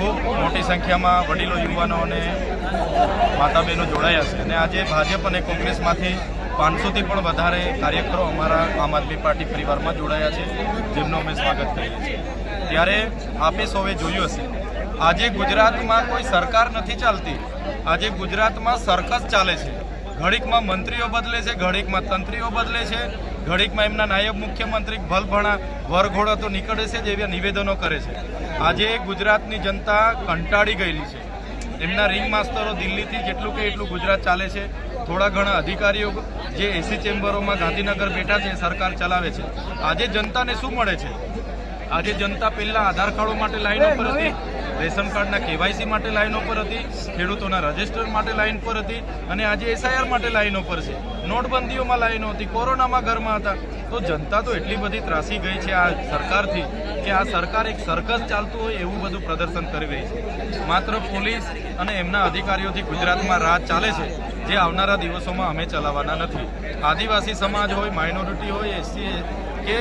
ખૂબ મોટી સંખ્યામાં વડીલો, યુવાનો અને માતા બહેનો જોડાયા છે. અને આજે ભાજપ અને કોંગ્રેસમાંથી પાંચસોથી પણ વધારે કાર્યકરો અમારા આમ આદમી પાર્ટી પરિવારમાં જોડાયા છે, જેમનું અમે સ્વાગત કરીએ છીએ. ત્યારે આપે સૌએ જોયું હશે, આજે ગુજરાતમાં કોઈ સરકાર નથી ચાલતી. આજે ગુજરાતમાં સરકસ ચાલે છે. ઘડીકમાં મંત્રીઓ બદલે છે, ઘડીકમાં તંત્રીઓ બદલે છે. ઘડીકમાં એમના નાયબ મુખ્યમંત્રી ભલભણા વરઘોડો તો નીકળે છે જ એવા નિવેદનો કરે છે. આજે ગુજરાતની જનતા કંટાળી ગયેલી છે. એમના રિંગ માસ્તરો દિલ્હીથી જેટલું કે એટલું ગુજરાત ચાલે છે. થોડા ઘણા અધિકારીઓ જે એસી ચેમ્બરોમાં ગાંધીનગર બેઠા છે, સરકાર ચલાવે છે. આજે જનતાને શું મળે છે? આજે જનતા પહેલાં આધાર કાર્ડો માટે લાઈન ઉપર હતી, રેશન કાર્ડના કેવાયસી માટે લાઈનો પર હતી, ખેડૂતોના રજિસ્ટર માટે લાઈન પર હતી અને આજે એસઆઈઆર માટે લાઈનો પર છે. નોટબંધીઓમાં લાઈનો હતી, કોરોનામાં ઘરમાં હતા. તો જનતા તો એટલી બધી ત્રાસી ગઈ છે આ સરકારથી કે આ સરકાર એક સરકસ ચાલતું હોય એવું બધું પ્રદર્શન કરી રહી છે. માત્ર પોલીસ અને એમના અધિકારીઓથી ગુજરાતમાં રાજ ચાલે છે, જે આવનારા દિવસોમાં અમે ચલાવવાના નથી. આદિવાસી સમાજ હોય, માઇનોરિટી હોય, એસસી કે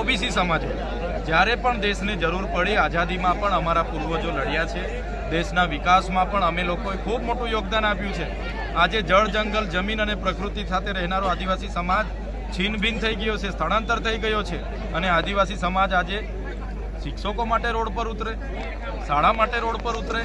ઓબીસી સમાજ હોય, જ્યારે પણ દેશની જરૂર પડી આઝાદીમાં પણ અમારા પૂર્વજો લડ્યા છે. દેશના વિકાસમાં પણ અમે લોકોએ ખૂબ મોટું યોગદાન આપ્યું છે. આજે જળ જંગલ, જમીન અને પ્રકૃતિ સાથે રહેનારો આદિવાસી સમાજ છીનભીન થઈ ગયો છે, સ્થળાંતર થઈ ગયો છે અને આદિવાસી સમાજ આજે શિક્ષકો માટે રોડ પર ઉતરે, શાળા માટે રોડ પર ઉતરે,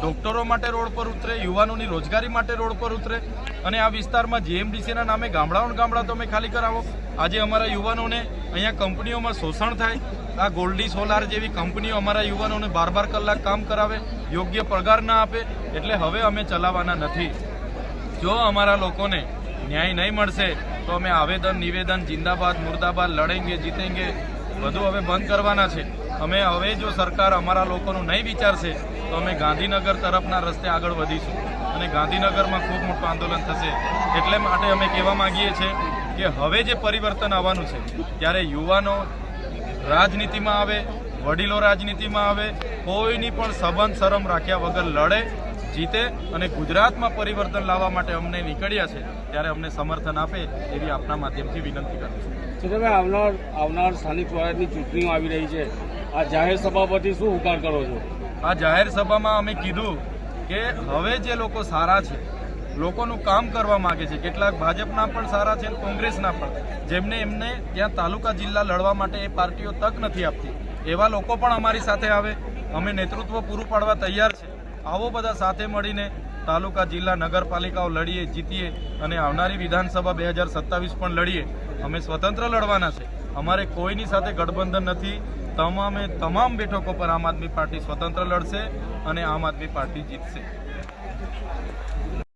ડોક્ટરો માટે રોડ પર ઉતરે, યુવાનોની રોજગારી માટે રોડ પર ઉતરે અને આ વિસ્તારમાં જીએમડીસીના નામે ગામડાઓને ગામડા તમે ખાલી કરાવો. આજે અમારા યુવાનોને અહીંયા કંપનીઓમાં શોષણ થાય. આ ગોલ્ડી સોલાર જેવી કંપનીઓ અમારા યુવાનોને બાર બાર કલાક કામ કરાવે, યોગ્ય પગાર ના આપે, એટલે હવે અમે ચલાવવાના નથી. જો અમારા લોકોને ન્યાય નહીં મળશે, તો અમે આવેદન, નિવેદન, જિંદાબાદ, મુર્દાબાદ લડેંગે, જીતેંગે, બધું હવે બંધ કરવાના છે. અમે હવે જો સરકાર અમારા લોકોનું નહીં વિચારશે, તો અમે ગાંધીનગર તરફના રસ્તે આગળ વધીશું. અને ગાંધીનગરમાં ખૂબ મોટું આંદોલન થશે. એટલે માટે અમે કહેવા માંગીએ છીએ કે હવે જે પરિવર્તન આવવાનું છે, ત્યારે યુવાનો રાજનીતિમાં આવે, વડીલો રાજનીતિમાં આવે, કોઈની પણ સંબંધ શરમ રાખ્યા વગર લડે જીતે અને ગુજરાતમાં પરિવર્તન લાવવા માટે અમને નીકળ્યા છે ત્યારે અમને સમર્થન આપે એવી આપના માધ્યમથી વિનંતી કરું છું. ચંદ્રભાઈ આવનાર આવનાર સ્થાનિક સ્વરાજની ચૂંટણીઓ આવી રહી છે. આ જાહેર સભા પરથી શું ઉકાર કરો છો? આ જાહેર સભામાં અમે કીધું કે હવે જે લોકો સારા છે લોકોનું કામ કરવા માગે છે કેટલાક ભાજપના પણ સારા છે કોંગ્રેસના પણ જેમને એમને ત્યાં તાલુકા જિલ્લા લડવા માટે એ પાર્ટીઓ તક નથી આપતી એવા લોકો પણ અમારી સાથે આવે. અમે નેતૃત્વ પૂરું પાડવા તૈયાર છે. આવો બધા સાથે મળીને તાલુકા, જિલ્લા, નગરપાલિકાઓ લડીએ, જીતીએ અને આવનારી વિધાનસભા બે હજાર સત્તાવીસ પણ લડીએ. અમે સ્વતંત્ર લડવાના છે. અમારે કોઈની સાથે ગઠબંધન નથી. તમામે તમામ બેઠકો પર આમ આદમી પાર્ટી સ્વતંત્ર લડશે અને આમ આદમી પાર્ટી જીતશે.